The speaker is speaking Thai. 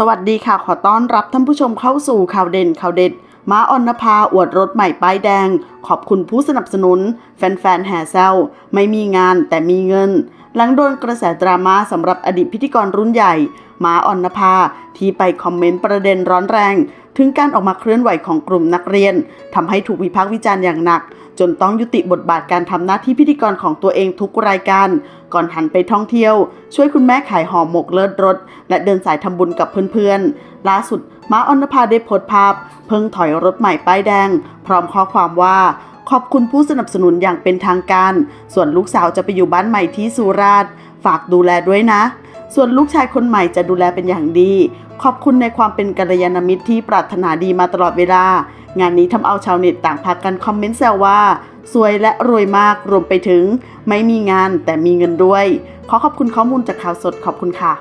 สวัสดีค่ะ ขอต้อนรับท่านผู้ชมเข้าสู่ข่าวเด่นข่าวเด็ด ม้าออนภาอวดรถใหม่ป้ายแดง ขอบคุณผู้สนับสนุน แฟนๆแห่แซวไม่มีงานแต่มีเงิน หลังโดนกระแสดราม่าสำหรับอดีตพิธีกรรุ่นใหญ่ ม้าออนภาที่ไปคอมเมนต์ประเด็นร้อนแรง ถึงการออกมาเคลื่อนไหวของกลุ่มนักเรียนทำให้ถูกวิพากษ์วิจารณ์อย่างหนัก จนต้องยุติบทบาทการทำหน้าที่พิธีกรของตัวเองทุกรายการ ก่อนหันไปท่องเที่ยว ช่วยคุณแม่ขายห่อหมกเลิศรถและเดินสายทำบุญกับเพื่อนๆ ล่าสุดม้าออนภาได้โพสต์ภาพ เพิ่งถอยรถใหม่ป้ายแดง พร้อมข้อความว่าขอบคุณผู้สนับสนุนอย่างเป็นทางการ ส่วนลูกสาวจะไปอยู่บ้านใหม่ที่สุราษฎร์ฝากดูแลด้วยนะ ส่วนลูกชายคนใหม่จะดูแลเป็นอย่างดี ขอบคุณในความเป็นกัลยาณมิตรที่ปรารถนาดีมาตลอดเวลา งานนี้ทำเอาชาวเน็ตต่างพากันคอมเมนต์แซวว่า สวยและรวยมากรวมไปถึง ไม่มีงานแต่มีเงินด้วย ขอขอบคุณข้อมูลจากข่าวสดขอบคุณค่ะ